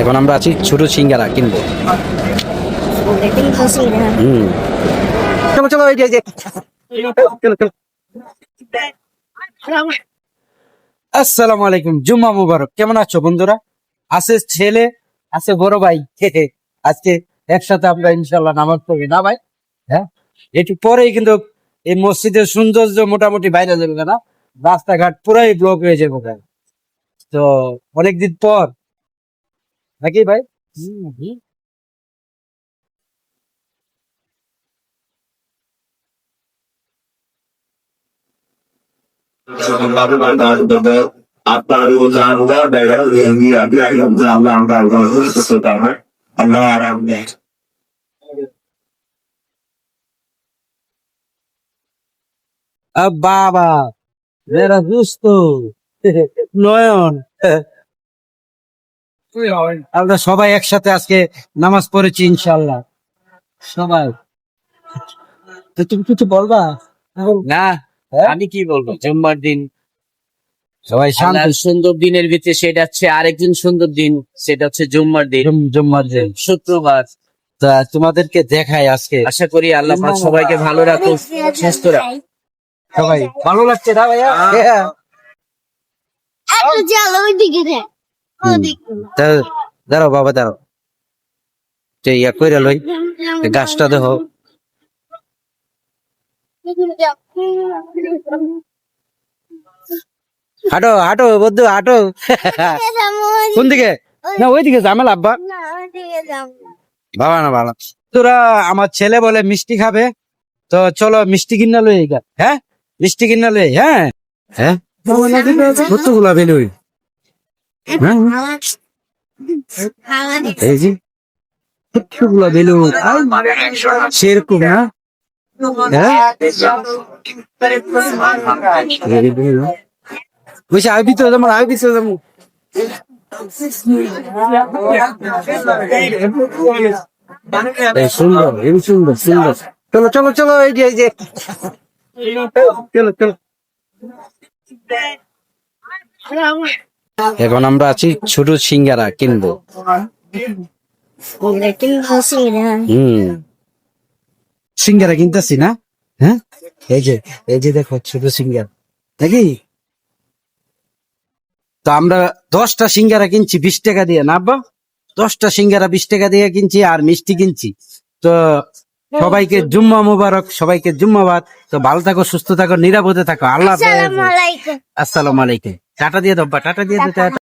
এখন আমরা আছি ছোট সিঙ্গারা কিনবো। হুম। চলো আলাইকুম, জুম্মা মুবারক। কেমন আছো বন্ধুরা? আছে ছেলে, আছে বড় ভাই। আজকে একসাথে আমরা ইনশাল্লাহ নামাজ পড়ি, না ভাই? হ্যাঁ? একটু পরেই কিন্তু এই মসজিদের সৌন্দর্য মোটামুটি বাইরে যাবে না। রাস্তাঘাট পুরাই ব্লক হয়ে যাবে। তো অনেকদিন পর। নাকি ভাই? হুম, হুম। Allah আ বাবা মেরা দুস্ত নয়ন। আমরা সবাই একসাথে আজকে নামাজ পড়েছি ইনশাল্লাহ সবাই। তো তুমি কিছু বলবা? না হ্যাঁ? আমি কি বলব? জুম্মার দিন। সবাই শান্ত। সুন্দর দিনের ভিতরে সেটা হচ্ছে আরেকদিন সুন্দর দিন সেটা হচ্ছে জুম্মার দিন। জুম- জুম্মার দিন। শুক্রবার। তা তোমাদেরকে দেখাই আজকে। আশা করি আল্লাহ সবাইকে ভালো রাখুক সুস্থ রাখুক। সবাই। ভালো লাগছে না ভাইয়া হ্যাঁ। একটু চলো ওইদিকে দেখ ওদিকে তা দাঁড়াও বাবা দাঁড়াও ইয়া কইরা লই গাছটা দেখো হাঁটো হাঁটো বন্ধু হাঁটো কোন দিকে না ওই দিকে ঝামেলা আব্বা। বাবা না বাবা। তোরা আমার ছেলে বলে মিষ্টি খাবে তো চলো মিষ্টি কিনা লই হ্যাঁ? মিষ্টি কিনা লই হ্যাঁ? হ্যাঁ? কতগুলা হ্যাঁ এই যে কতগুলা বেলুন সেরকম না বুঝছি আমি ভিতরে যাব আমি ভিতরে যাব সুন্দর এই সুন্দর সুন্দর চলো চলো চলো এই যে চলো চলো এখন আমরা আছি ছোট সিঙ্গারা কিনবো। হুম। সিঙ্গারা কিনতেছি না? হ্যাঁ? এই যে এই যে দেখো ছোট সিঙ্গার। নাকি? তো আমরা দশটা সিঙ্গারা কিনছি, বিশ টাকা দিয়ে, না আব্বা? দশটা সিঙ্গারা বিশ টাকা দিয়ে কিনছি আর মিষ্টি কিনছি। তো সবাইকে জুম্মা মুবারক সবাইকে জুম্মাবাদ। তো ভালো থাকো সুস্থ থাকো নিরাপদে থাকো। আল্লাহ আসসালাম আলাইকুম। টাটা দিয়ে দব্বা টাটা দিয়ে টাটা।